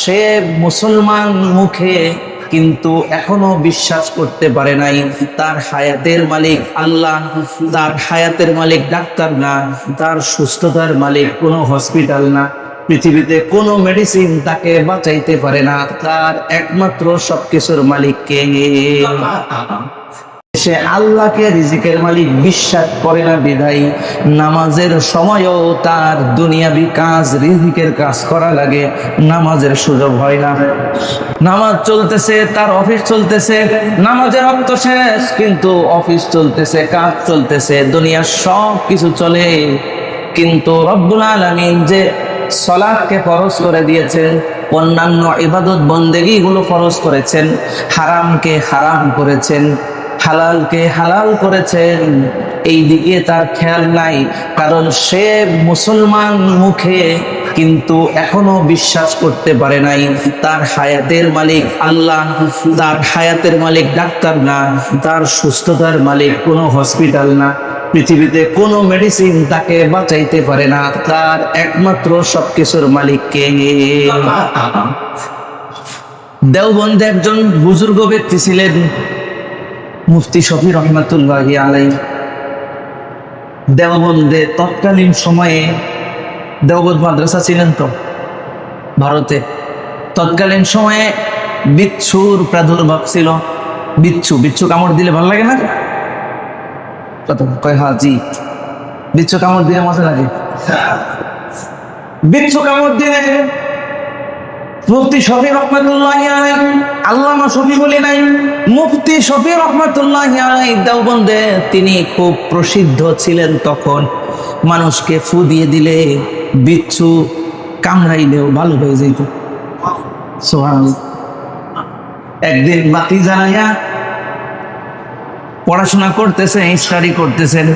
সে মুসলমান মুখে কিন্তু এখনও বিশ্বাস করতে পারে নাই, তার হায়াতের মালিক আল্লাহ, তার হায়াতের মালিক ডাক্তার না, তার সুস্থতার মালিক কোনো হসপিটাল না, পৃথিবীতে কোনো মেডিসিন তাকে বাঁচাইতে পারে না, তার একমাত্র সবকিছুর মালিক কে? সে আল্লাহকে রিজিকের মালিক বিশ্বাস করে না বিধাই নামাজের সময়ও তার দুনিয়াবি কাজ রিজিকের কাজ করা লাগে, নামাজের সুযোগ হয় না। নামাজ চলতেছে, তার অফিস চলতেছে, নামাজের অর্থ শেষ, কিন্তু অফিস চলতেছে, কাজ চলতেছে, দুনিয়ার সব কিছু চলে। কিন্তু রব্বুল আলমিন যে সলাদকে ফরজ করে দিয়েছেন, অন্যান্য ইবাদত বন্দেগি গুলো ফরজ করেছেন, হারামকে হারাম করেছেন হালালকে হালাল করেছেন, এই দিকে তার খেয়াল নাই। কারণ সে মুসলমান মুখে কিন্তু এখনও বিশ্বাস করতে পারে নাই। তার হায়াতের মালিক আল্লাহ, তার হায়াতের মালিক ডাক্তার না, তার সুস্থতার মালিক কোনো হসপিটাল না। পৃথিবীতে কোনো মেডিসিন তাকে বাঁচাইতে পারে না। তার একমাত্র সবকিছুর মালিক কে? দেওবন্দে একজন বুজুর্গ ব্যক্তি ছিলেন। মুফতি শফি রহমাতুল্লাহ আলাই দেওবন্দে তৎকালীন সময়ে দেওবন্দ মাদ্রাসা ছিলেন তো ভারতে। তৎকালীন সময়ে বিচ্ছুর প্রাদুর্ভাব ছিল। বিচ্ছু বিচ্ছু কামড় দিলে ভালো লাগে না? কত কয় হ্যাঁ জি। বিচ্ছু কামড় দিলে মজা লাগে। বিচ্ছু কামড় দিলে মুফতি শফি রহমতুল্লাহ আল্লামা শফি বলি নাই, মুফতি শফি রহমতুল্লাহ দেওবন্দে তিনি খুব প্রসিদ্ধ ছিলেন তখন। মানুষকে ফু দিয়ে দিলে বিচ্ছু কামড়াইলেও ভালো হয়ে যেত। একদিন বাতি জানাইয়া পড়াশোনা করতেছেন স্টাডি করতেছেন।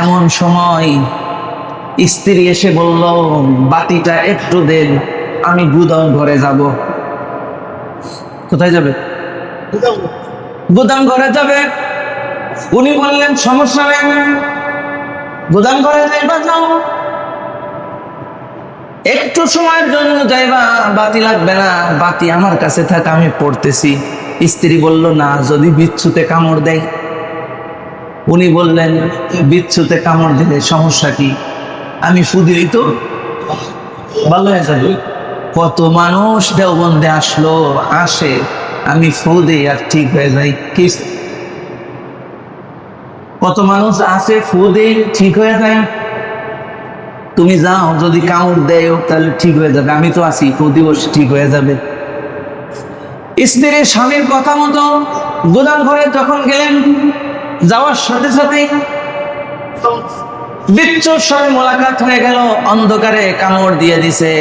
এমন সময় স্ত্রী এসে বলল, বাতিটা একটু দেন। আমি গুদাম ঘরে যাব। কোথায় যাবে? গুদাম। ঘরে যাবে। উনি বললেন সমস্যা নেই গুদাম ঘরে যাইবা যাও। একটু সময়ের জন্য যাইবা বাতি লাগবে না। বাতি আমার কাছে থাক আমি পড়তেছি। স্ত্রী বলল না যদি বিচ্ছুতে কামড় দেয়। উনি বললেন বিচ্ছুতে কামড় দিলে সমস্যা কি? আমি ফুদিই তো। ভালো হয়ে যাবে। কত মানুষ দেওবন্দে আসলো, আসে। আমি ফুদে আর ঠিক হয়ে যাই, কি? কত মানুষ আসে ফুদে ঠিক হয়ে যায়? তুমি যাও, যদি কামড় দেয়, তাহলে ঠিক হয়ে যাবে। আমি তো আছি প্রতিবর্ষ ঠিক হয়ে যাবে। স্ত্রীর স্বামীর কথা মতো গোদাম ঘরে যখন গেলেন, যাওয়ার সাথে সাথে বিচ্ছুর সঙ্গে মোলাকাত হয়ে গেল, অন্ধকারে কামড় দিয়ে দিছে।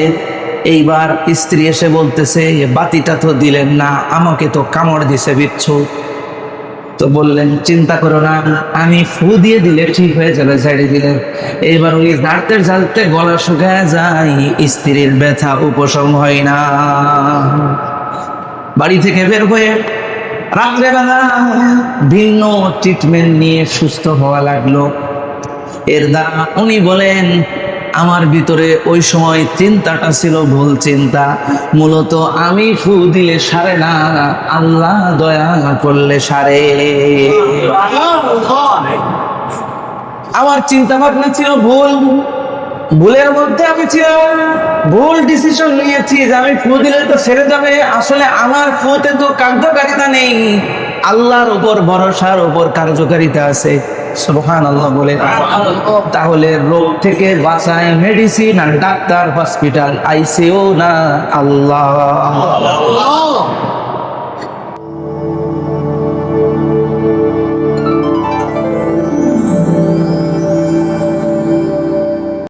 এইবার স্ত্রী এসে বলতেছে বাতিটা তো দিলেন না, আমাকে তো কামড় দিছে বিচ্ছু। তো বললেন, চিন্তা করো না, আমি ফু দিয়ে দিলে ঠিক হয়ে যাবে ছেড়ে দিলে। এইবার ওই ঝাড়তে ঝাড়তে গলা শুকায় যায়, স্ত্রীর ব্যথা উপশম হয় না। বাড়ি থেকে বের হয়ে রাত্রেবেলা ভিন্ন ট্রিটমেন্ট নিয়ে সুস্থ হওয়া লাগল। এর দ্বারা উনি বলেন আমার ভিতরে ওই সময় চিন্তাটা ছিল ভুল চিন্তা। মূলত আমি ফু দিলে সারে না, আল্লাহ দয়া করলে সারে। আমার চিন্তা ভাবনা ছিল ভুল। ভুলের মধ্যে আমি ছিলাম ভুল ডিসিশন নিয়েছি যে আমি ফু দিলে তো সেরে যাবে। আসলে আমার ফুতে তো কার্যকারিতা নেই। আল্লাহর উপর ভরসার উপর কার্যকারিতা আছে। সুবহান আল্লাহ বলে তাহলে রোগ থেকে বাঁচায় মেডিসিন আর ডাক্তার হসপিটাল আইসিও না আল্লাহ।